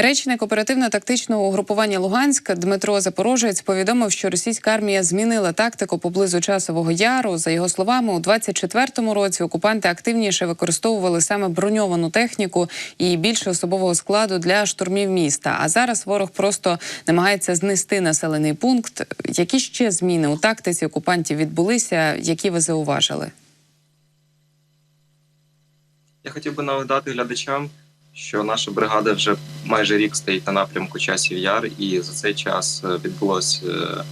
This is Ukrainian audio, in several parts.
Речник оперативно-тактичного угрупування Луганськ Дмитро Запорожець повідомив, що російська армія змінила тактику поблизу часового яру. За його словами, у 24-му році окупанти активніше використовували саме броньовану техніку і більше особового складу для штурмів міста. А зараз ворог просто намагається знести населений пункт. Які ще зміни у тактиці окупантів відбулися, які ви зауважили? Я хотів би нагадати глядачам, що наша бригада вже майже рік стоїть на напрямку часів яр, і за цей час е, відбулось е,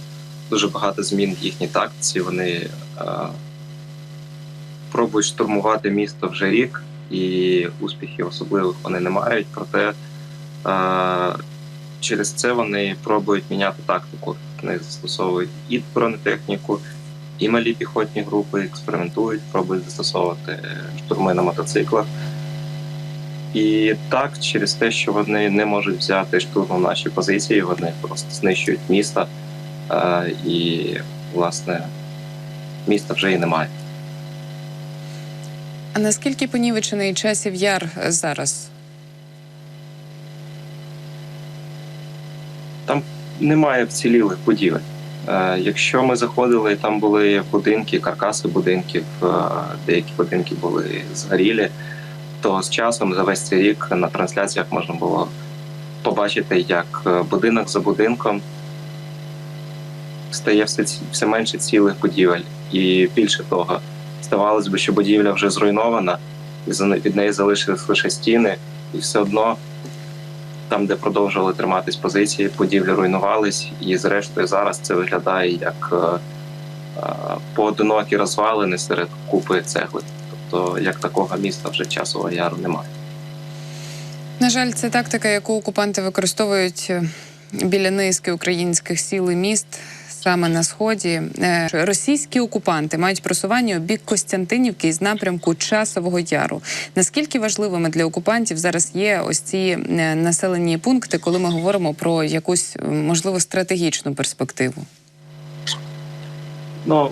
дуже багато змін в їхній тактиці. Вони е, пробують штурмувати місто вже рік, і успіхів особливих вони не мають. Проте через це вони пробують міняти тактику. Вони застосовують і бронетехніку, і малі піхотні групи, експериментують, пробують застосовувати штурми на мотоциклах. І так, через те, що вони не можуть взяти штурмом наші позиції, вони просто знищують міста, е, і, власне, міста вже і немає. А наскільки понівечений часів яр зараз? Там Немає вцілілих будівель. Е, Якщо ми заходили, там були будинки, каркаси будинків, е, деякі будинки були згорілі, то з часом за весь цей рік на трансляціях можна було побачити, як е, будинок за будинком стає все, все менше цілих будівель. І більше того, здавалось би, що будівля вже зруйнована, і від неї залишились лише стіни, і все одно там, де продовжували триматись позиції, будівлі руйнувались, і зрештою зараз це виглядає як е, е, поодинокі розвалини серед купи цегли. Тобто як такого міста вже часового яру немає. На жаль, це тактика, яку окупанти використовують е, біля низки українських сіл і міст. Саме на сході Е, російські окупанти мають просування у бік Костянтинівки із напрямку Часового Яру. Наскільки важливими для окупантів зараз є ось ці е, населені пункти, коли ми говоримо про якусь можливо стратегічну перспективу? Ну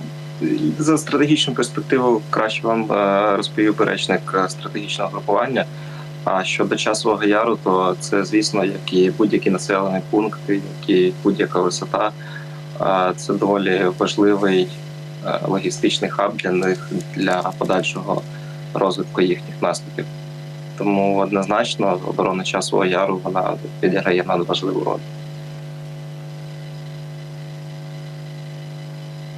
за стратегічну перспективу краще вам е, розповів би речник е, стратегічного групування. А щодо часового яру, то це звісно, як і будь-який населений пункт, як і будь-яка висота. е, Це доволі важливий логістичний хаб для них для подальшого розвитку їхніх наступів. Тому однозначно оборона часового яру вона відіграє надважливу роль.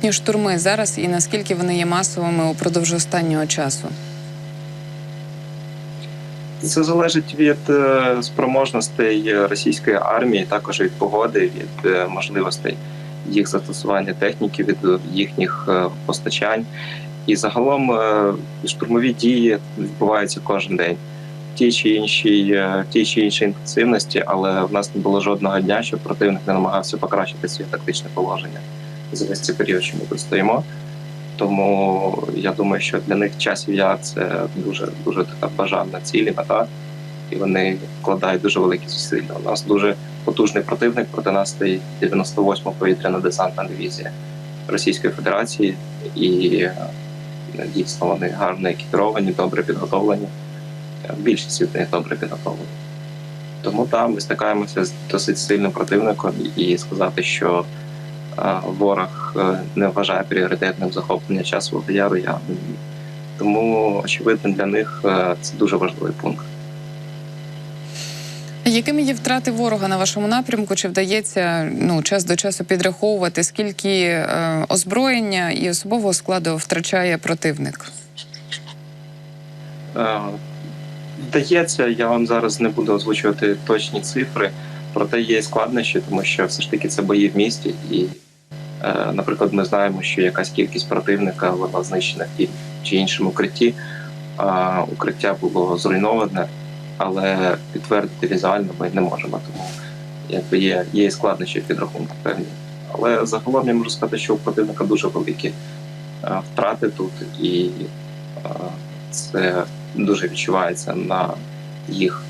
І штурми зараз і наскільки вони є масовими упродовж останнього часу? Це залежить від е, спроможностей е, російської армії, також від погоди, від е, можливостей їх застосування техніки, від їхніх постачань. І загалом штурмові дії відбуваються кожен день в тій чи іншій, в тій чи іншій інтенсивності, але в нас не було жодного дня, щоб противник не намагався покращити своє тактичне положення за весь цей період, що ми тут стоїмо. Тому я думаю, що для них часів яр це дуже дуже така бажана ціль мета, і вони вкладають дуже великі зусилля. У нас дуже потужний противник проти нас стоїть 98-ма повітряна десантна дивізія Російської Федерації, і е, дійсно вони гарно екіпіровані, добре підготовлені. Е, Більшість від них добре підготовлені. Тому там ми стикаємося з досить сильним противником, і сказати, що ворог е, не вважає пріоритетним захоплення часового яру. Тому очевидно для них е, це дуже важливий пункт. Якими є втрати ворога на вашому напрямку? Чи вдається ну час до часу підраховувати, скільки е, озброєння і особового складу втрачає противник? Е, Вдається, я вам зараз не буду озвучувати точні цифри, проте є складнощі, тому що все ж таки це бої в місті, і, наприклад, ми знаємо, що якась кількість противника вона знищена в тім чи іншому укритті. А укриття було зруйноване, але підтвердити візуально ми не можемо. Тому якби є, є складнощі підрахунку певні. Але загалом я можу сказати, що у противника дуже великі е, втрати тут, і е, це дуже відчувається на їх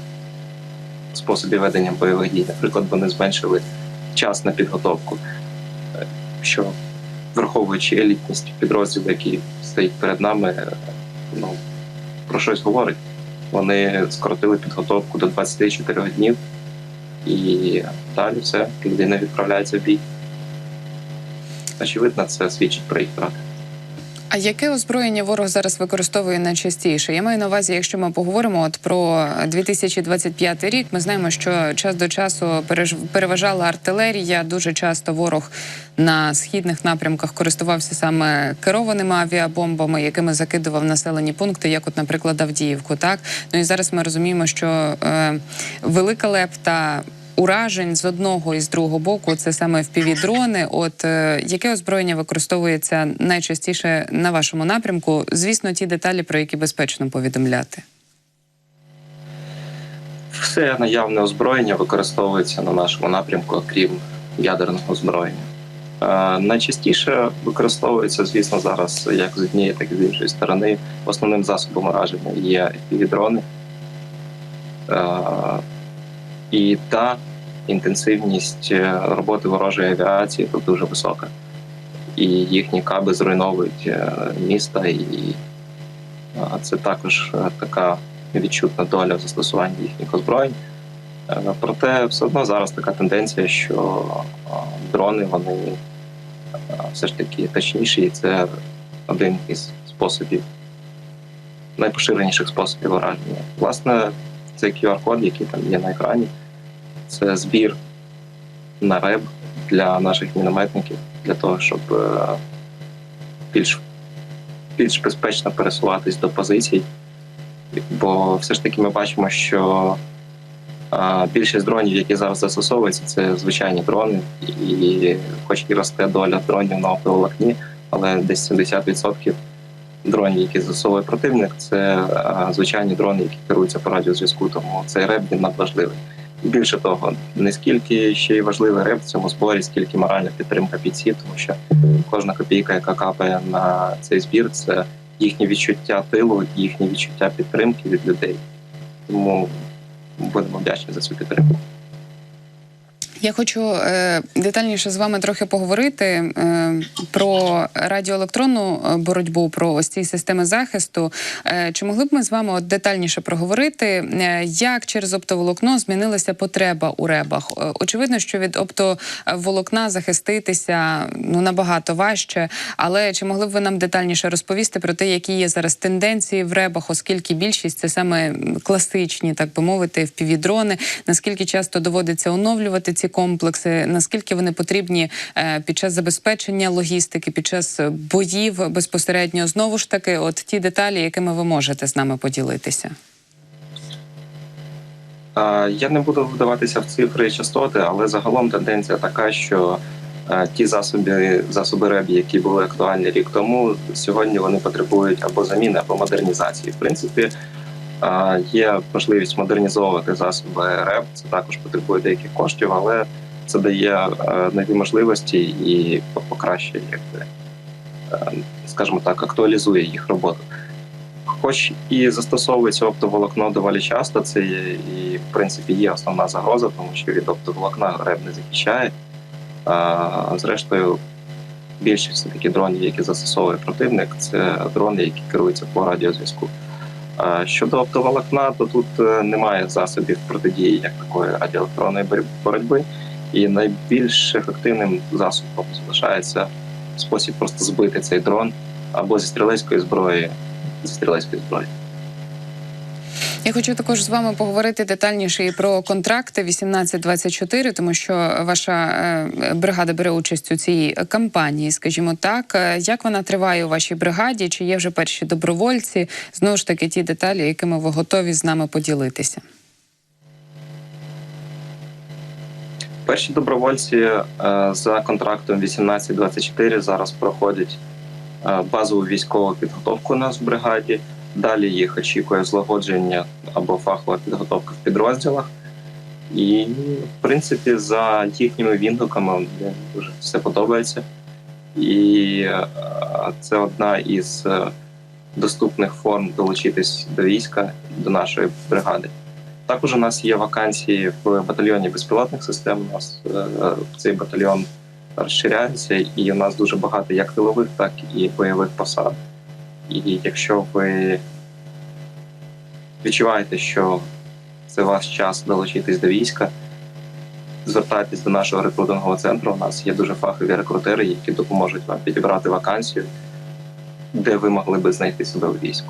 способі ведення бойових дій. Наприклад, вони зменшили час на підготовку, е, що враховуючи елітність підрозділів, які стоїть перед нами, е, ну про щось говорить. Вони скоротили підготовку до 24 днів, і далі все, людина відправляється в бій. Очевидно, це свідчить про їх втрати. А яке озброєння ворог зараз використовує найчастіше? Я маю на увазі, якщо ми поговоримо от про 2025 рік, ми знаємо, що час до часу переважала артилерія. Дуже часто ворог на східних напрямках користувався саме керованими авіабомбами, якими закидував населені пункти, як, от, наприклад, Авдіївку. Так ну і зараз ми розуміємо, що е, велика лепта уражень з одного і з другого боку це саме впівдрони. От е, яке озброєння використовується найчастіше на вашому напрямку? Звісно, ті деталі, про які безпечно повідомляти. Все наявне озброєння використовується на нашому напрямку, окрім ядерного озброєння. Е, найчастіше використовується, звісно, зараз як з однієї, так і з іншої сторони. Основним засобом ураження є дрони. Е, і та інтенсивність е, роботи ворожої авіації тут дуже висока. І їхні каби зруйновують е, міста, і це також е, така відчутна доля в застосуванні їхніх озброєнь. Проте все одно зараз така тенденція, що дрони вони все ж таки точніші, і це один із способів, найпоширеніших способів ураження. Власне, цей QR-код, який там є на екрані, це збір на реб для наших мінометників, для того, щоб е, більш, більш безпечно пересуватись до позицій. Бо все ж таки ми бачимо, що більшість дронів, які зараз застосовуються, це звичайні дрони, і хоч і росте доля дронів на оптоволокні, але десь 70% дронів, які застосовує противник, це звичайні дрони, які керуються по радіозв'язку. Тому цей реп він надважливий. Більше того, не скільки ще й важливий реп в цьому зборі, скільки моральна підтримка бійців, тому що кожна копійка, яка капає на цей збір, це їхнє відчуття тилу, їхнє відчуття підтримки від людей. Тому будемо вдячні за цю підтримку. Я хочу е, детальніше з вами трохи поговорити е, про радіоелектронну е, боротьбу, про ось ці системи захисту. Е, чи могли б ми з вами от детальніше проговорити, е, як через оптоволокно змінилася потреба у ребах? Е, очевидно, що від оптоволокна захиститися ну набагато важче, але чи могли б ви нам детальніше розповісти про те, які є зараз тенденції в ребах, оскільки більшість це саме класичні, так би мовити, впівдрони, наскільки часто доводиться оновлювати ці комплекси, наскільки вони потрібні е, під час забезпечення логістики, під час боїв безпосередньо знову ж таки, от ті деталі, якими ви можете з нами поділитися. Я не буду вдаватися в цифри і частоти, але загалом тенденція така, що е, ті засоби, засоби РЕБ, які були актуальні рік тому, сьогодні вони потребують або заміни, або модернізації. В принципі, є можливість модернізовувати засоби РЕБ. Це також потребує деяких коштів, але це дає е, нові можливості і покращує, якби, е, скажімо так, актуалізує їх роботу. Хоч і застосовується оптоволокно доволі часто, це є, і в принципі є основна загроза, тому що від оптоволокна реб не захищає. А, зрештою, більшість все таки дронів, які застосовує противник, це дрони, які керуються по радіозв'язку. Щодо оптоволокна, то тут е, немає засобів протидії як такої радіоелектронної боротьби, і найбільш ефективним засобом залишається спосіб просто збити цей дрон або зі стрілецької зброї, зі стрілецької зброї. Я хочу також з вами поговорити детальніше і про контракти 1824, тому що ваша е, бригада бере участь у цій кампанії, скажімо так. Е, Як вона триває у вашій бригаді? Чи є вже перші добровольці? Знову ж таки, ті деталі, якими ви готові з нами поділитися. Перші добровольці е, за контрактом 1824 зараз проходять базову військову підготовку у нас в бригаді. Далі їх очікує злагодження або фахова підготовка в підрозділах. І, в принципі, за їхніми відгуками мені дуже все подобається. І це одна із е, доступних форм долучитись до війська, до нашої бригади. Також у нас є вакансії в батальйоні безпілотних систем. У нас е, цей батальйон розширяється, і у нас дуже багато як тилових, так і бойових посад. І якщо ви відчуваєте, що це ваш час долучитись до війська, звертайтесь до нашого рекрутингового центру. У нас є дуже фахові рекрутери, які допоможуть вам підібрати вакансію, де ви могли би знайти себе у війську.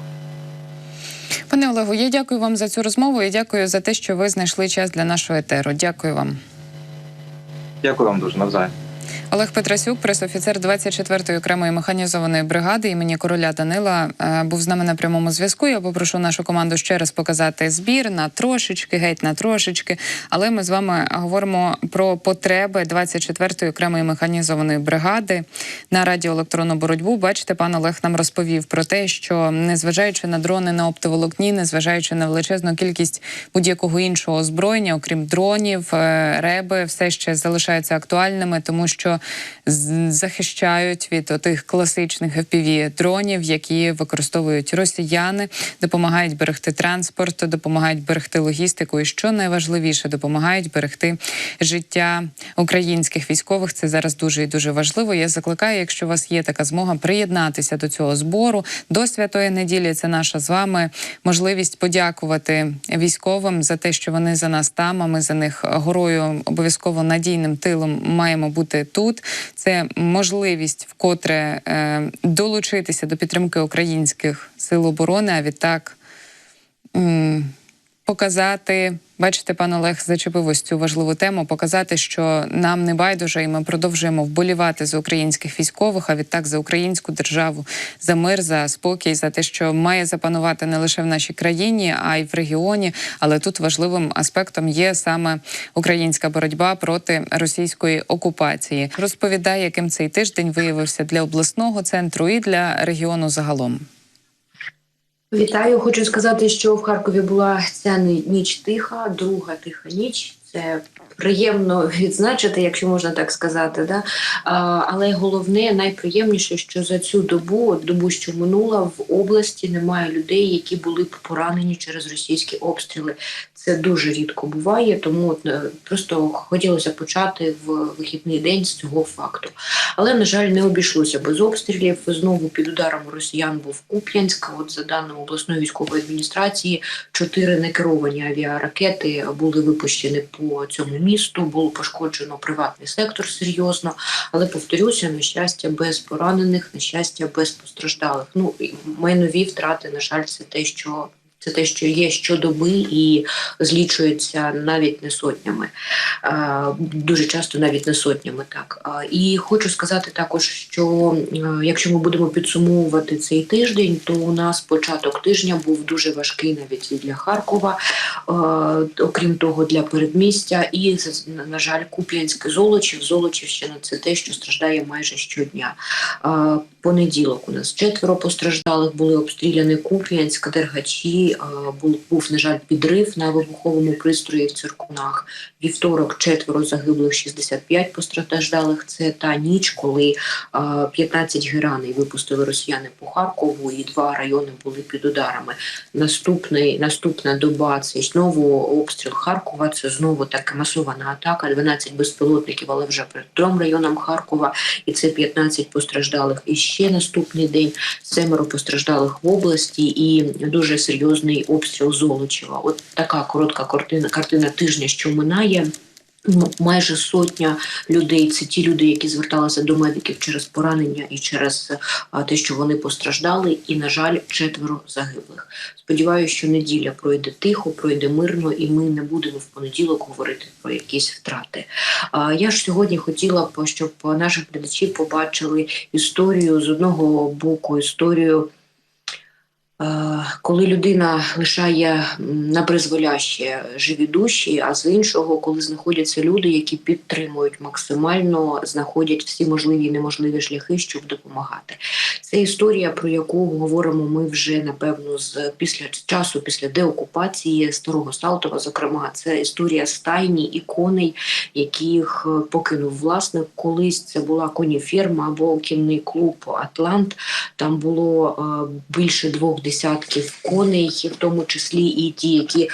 Пане Олегу, я дякую вам за цю розмову і дякую за те, що ви знайшли час для нашого етеру. Дякую вам. Дякую вам дуже навзаєм. Олег Петрасюк, пресофіцер 24-ї окремої механізованої бригади імені короля Данила, е, був з нами на прямому зв'язку. Я попрошу нашу команду ще раз показати збір на трошечки, геть на трошечки. Але ми з вами говоримо про потреби 24-ї окремої механізованої бригади на радіоелектронну боротьбу. Бачите, пан Олег нам розповів про те, що незважаючи на дрони на оптоволокні, незважаючи на величезну кількість будь-якого іншого озброєння, окрім дронів, е, реби все ще залишаються актуальними, тому що захищають від тих класичних fpv дронів, які використовують росіяни, допомагають берегти транспорт, допомагають берегти логістику, і що найважливіше, допомагають берегти життя українських військових. Це зараз дуже і дуже важливо. Я закликаю, якщо у вас є така змога, приєднатися до цього збору до святої неділі. Це наша з вами можливість подякувати військовим за те, що вони за нас там. А ми за них горою обов'язково надійним тилом маємо бути тут. Це можливість вкотре е, долучитися до підтримки українських сил оборони. А відтак показати, бачите, пан Олег зачепив ось цю важливу тему. Показати, що нам не байдуже, і ми продовжуємо вболівати за українських військових, а відтак за українську державу, за мир, за спокій, за те, що має запанувати не лише в нашій країні, а й в регіоні. Але тут важливим аспектом є саме українська боротьба проти російської окупації. Розповідає, яким цей тиждень виявився для обласного центру і для регіону загалом. Вітаю, хочу сказати, що в Харкові була ця ні- ніч тиха, друга тиха ніч. Це приємно відзначити, якщо можна так сказати. Да? Але головне, найприємніше, що за цю добу, добу, що минула, в області немає людей, які були б поранені через російські обстріли. Це дуже рідко буває, тому е, просто хотілося почати в вихідний день з цього факту. Але, на жаль, не обійшлося без обстрілів. Знову під ударом росіян був Куп'янськ. От за даними обласної військової адміністрації, чотири некеровані авіаракети були випущені по цьому місту. Було пошкоджено приватний сектор серйозно. Але повторюся, на щастя, без поранених, на щастя, без постраждалих. Ну майнові втрати, на жаль, це те, що. Це те, що є щодоби і злічується навіть не сотнями, дуже часто навіть не сотнями. Так і хочу сказати також, що е, якщо ми будемо підсумовувати цей тиждень, то у нас початок тижня був дуже важкий навіть і для Харкова, е, окрім того, для передмістя, і на- жаль, Куп'янське Золочів, Золочівщина це те, що страждає майже щодня. Понеділок у нас четверо постраждалих були обстріляні Куп'янськ, Дергачі. Був, був на жаль підрив на вибуховому пристрої в циркунах. Вівторок четверо загиблих, 65 постраждалих. Це та ніч, коли е, 15 гераней випустили росіяни по Харкову, і два райони були під ударами. Наступний наступна доба це знову обстріл Харкова. Це знову така масована атака. 12 безпілотників, але вже перед трьом районом Харкова, і це 15 постраждалих. І ще наступний день семеро постраждалих в області, і дуже серйозний обстріл Золочева. От така коротка картина картина тижня, що минає. Майже сотня людей це ті люди, які зверталися до медиків через поранення і через те, що вони постраждали, і на жаль, четверо загиблих. Сподіваюся, що неділя пройде тихо, пройде мирно, і ми не будемо в понеділок говорити про якісь втрати. Я ж сьогодні хотіла б, щоб наші глядачі побачили історію з одного боку, історію. Е, Коли людина лишає на призволяще живі душі, а з іншого, коли знаходяться люди, які підтримують максимально, знаходять всі можливі і неможливі шляхи, щоб допомагати. Це історія, про яку говоримо ми вже напевно з після часу, після деокупації старого Салтова. Зокрема, це історія стайні і коней, яких е, покинув власник. Колись це була коніферма або кінний клуб Атлант. Там було е, більше двох десятків коней, в тому числі і ті, які е,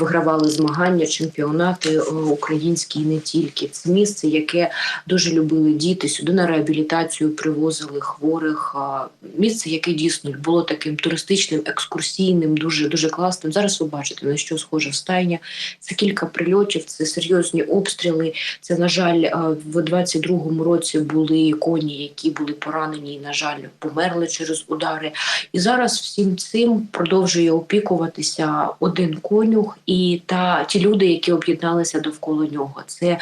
вигравали змагання, чемпіонати е, українські і не тільки. Це місце, яке дуже любили діти. Сюди на реабілітацію привозили хворих. Місце, яке дійсно було таким туристичним, екскурсійним, дуже дуже класним. Зараз ви бачите на що схожа стайня. Це кілька прильотів, це серйозні обстріли. Це на жаль, в 22-му році були коні, які були поранені, і на жаль, померли через удари. І зараз всім цим продовжує опікуватися один конюх і та ті люди, які об'єдналися довкола нього. Це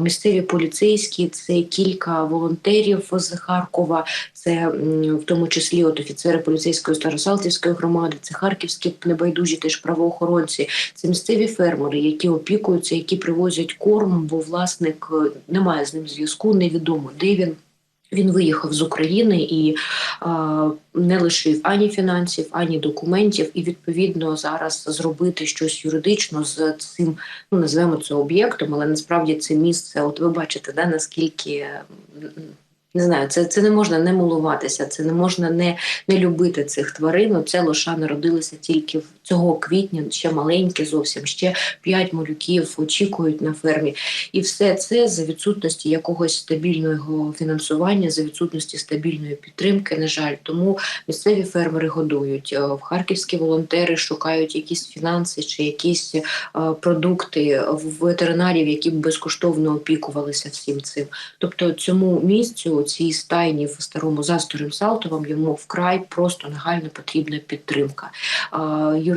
місцеві поліцейські, це кілька волонтерів з Харкова, це в тому числі от офіцери поліцейської Старосалтівської громади, це харківські небайдужі теж правоохоронці, це місцеві фермери, які опікуються, які привозять корм, бо власник е, не має з ним зв'язку, невідомо де він. Він виїхав з України і а, не лишив ані фінансів, ані документів, і відповідно зараз зробити щось юридично з цим, ну називаємо це об'єктом, але насправді це місце. От ви бачите, да, наскільки не знаю, це, це не можна не милуватися, це не можна не, не любити цих тварин. Це лоша народилися тільки в цього квітня, ще маленькі зовсім, ще п'ять малюків очікують на фермі. І все це за відсутності якогось стабільного фінансування, за відсутності стабільної підтримки. На жаль, тому місцеві фермери годують. Е, В харківські волонтери шукають якісь фінанси чи якісь е, продукти в ветеринарів, які б безкоштовно опікувалися всім цим. Тобто цьому місцю, цій стайні в старому засторим Салтовому, йому вкрай просто нагально потрібна підтримка.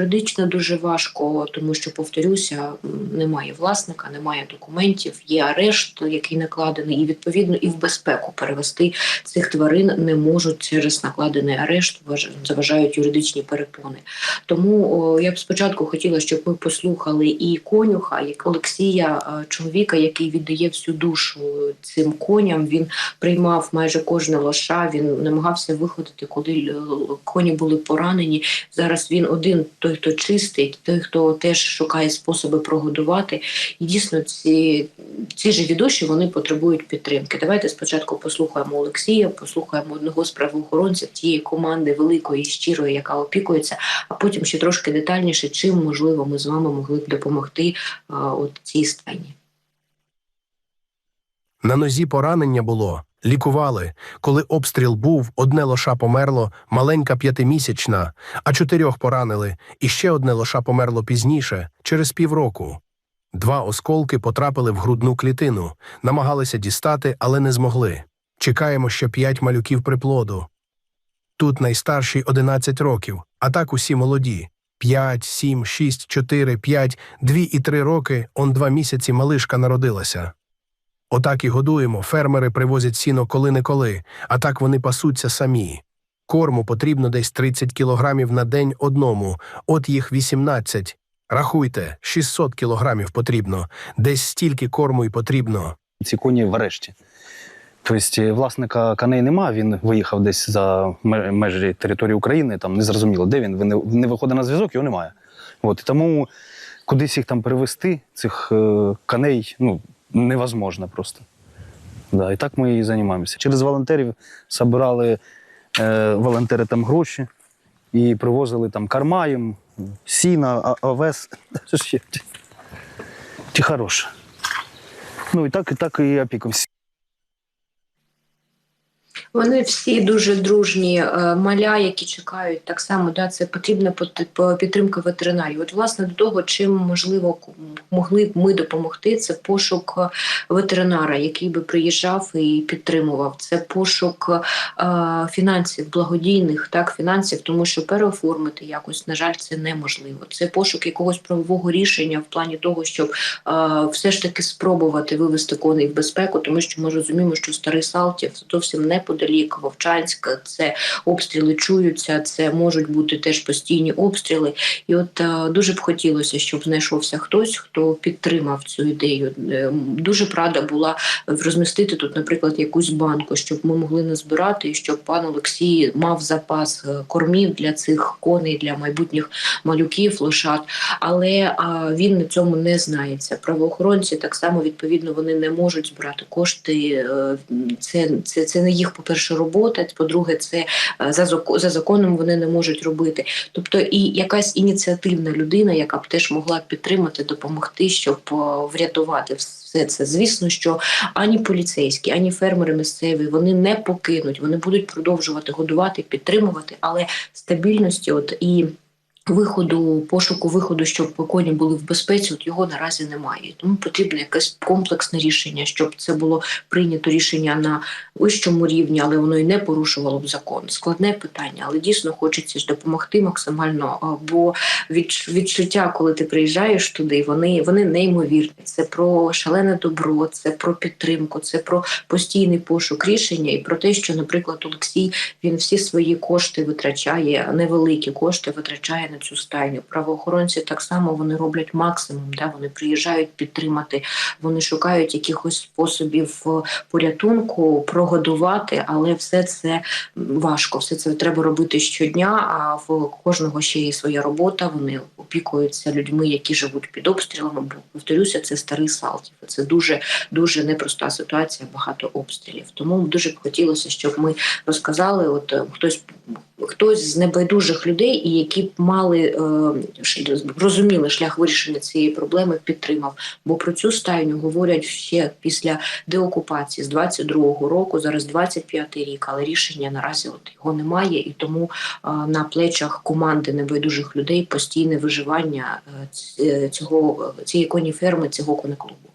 Юридично дуже важко, тому що повторюся, немає власника, немає документів, є арешт, який накладений, і відповідно і в безпеку перевести цих тварин не можуть через накладений арешт, важ- заважають юридичні перепони. Тому я б спочатку хотіла, щоб ми послухали і конюха, як Олексія, е, чоловіка, який віддає всю душу цим коням. Він приймав майже кожне лоша. Він намагався виходити, коли коні були поранені. Зараз він один, той, хто чистить, той, хто теж шукає способи прогодувати. І дійсно, ці, ці живі душі вони потребують підтримки. Давайте спочатку послухаємо Олексія, послухаємо одного з правоохоронців тієї команди великої, і щирої, яка опікується, а потім ще трошки детальніше, чим можливо ми з вами могли б допомогти а, от цій стані. На нозі поранення було, лікували. Коли обстріл був, одне лоша померло, маленька п'ятимісячна, а чотирьох поранили, і ще одне лоша померло пізніше, через півроку. Два осколки потрапили в грудну клітину, намагалися дістати, але не змогли. Чекаємо ще п'ять малюків приплоду. Тут найстарший 11 років, а так усі молоді. П'ять, сім, шість, чотири, п'ять, дві і три роки, он два місяці малишка народилася. Отак і годуємо, фермери привозять сіно коли-неколи, а так вони пасуться самі. Корму потрібно десь 30 кілограмів на день одному, от їх 18. Рахуйте, 600 кілограмів потрібно, десь стільки корму й потрібно. ці коні в арешті. Тобто е, власника коней нема, він виїхав десь за межі території України, там незрозуміло, де він, він не, не виходить на зв'язок, його немає. От, і тому кудись їх там перевести, цих е, коней, ну, невозможно просто. Да, і так ми і займаємося. Через волонтерів збирали е, волонтери там гроші і привозили там корма їм, сіна, овес. Ті хороше. Ну і так, і так і опікувався. Вони всі дуже дружні, е, маля, які чекають так само. Да, це потрібна пот- підтримка ветеринарів. От, власне, до того, чим можливо могли б ми допомогти, це пошук ветеринара, який би приїжджав і підтримував. Це пошук е, фінансів, благодійних так фінансів, тому що переоформити якось, на жаль, це неможливо. Це пошук якогось правового рішення в плані того, щоб е, все ж таки спробувати вивести коней в безпеку, тому що ми розуміємо, що старий Салтів зовсім неподалік Вовчанська, це обстріли чуються, це можуть бути теж постійні обстріли. І от е, дуже б хотілося, щоб знайшовся хтось, хто підтримав цю ідею. Е, Дуже б рада була розмістити тут, наприклад, якусь банку, щоб ми могли назбирати, і щоб пан Олексій мав запас е, кормів для цих коней, для майбутніх малюків, лошад. Але він на цьому не знається. Правоохоронці так само відповідно вони не можуть збирати кошти. е, Це, це, це не їх по-перше, робота. По-друге, це е, за за законом вони не можуть робити. Тобто, і якась ініціативна людина, яка б теж могла підтримати, допомогти, щоб е, врятувати все це. Звісно, що ані поліцейські, ані фермери місцеві вони не покинуть, вони будуть продовжувати годувати, підтримувати, але стабільності, от і. Виходу, пошуку виходу, щоб коні були в безпеці, от його наразі немає. Тому потрібно якесь комплексне рішення, щоб це було прийнято рішення на вищому рівні, але воно і не порушувало б закон. Складне питання, але дійсно хочеться ж допомогти максимально. Бо відчуття, коли ти приїжджаєш туди, вони, вони неймовірні. Це про шалене добро, це про підтримку, це про постійний пошук рішення і про те, що, наприклад, Олексій він всі свої кошти витрачає, невеликі кошти витрачає на цю стайню. Правоохоронці так само вони роблять максимум. Да? Вони приїжджають підтримати, вони шукають якихось способів е, порятунку, прогодувати, але все це важко. Все це треба робити щодня. А в кожного ще є своя робота. Вони опікуються людьми, які живуть під обстрілами. Бо повторюся, це старий Салтів. Це дуже дуже непроста ситуація, багато обстрілів. Тому дуже б хотілося, щоб ми розказали. От е, хтось хтось з небайдужих людей, і які б мали е, розуміли шлях вирішення цієї проблеми, підтримав. Бо про цю стайню говорять ще після деокупації з 22-го року, зараз 25-й рік, але рішення наразі от його немає, і тому е, на плечах команди небайдужих людей постійне виживання е, цього цієї коніферми, цього конеклубу.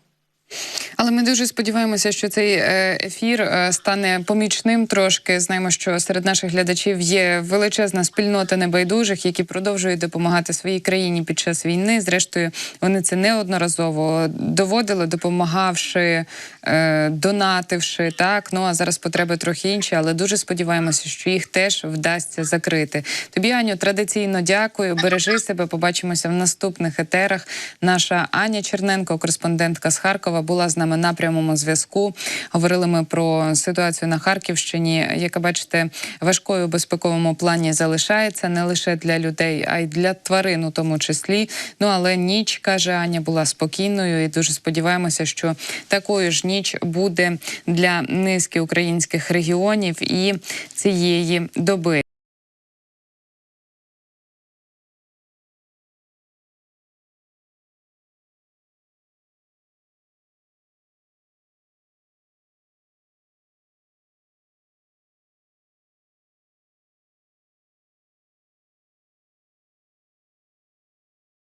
Але ми дуже сподіваємося, що цей е, ефір е, стане помічним трошки. Знаємо, що серед наших глядачів є величезна спільнота небайдужих, які продовжують допомагати своїй країні під час війни. Зрештою, вони це неодноразово доводили, допомагавши, е, донативши. Так ну а зараз потреби трохи інші, але дуже сподіваємося, що їх теж вдасться закрити. Тобі, Аню, традиційно дякую. Бережи себе. Побачимося в наступних етерах. Наша Аня Черненко, кореспондентка з Харкова, була з нами на прямому зв'язку. Говорили ми про ситуацію на Харківщині, яка бачите, важкою у безпековому плані залишається не лише для людей, а й для тварин, у тому числі. Ну але ніч каже Аня була спокійною, і дуже сподіваємося, що такою ж ніч буде для низки українських регіонів і цієї доби.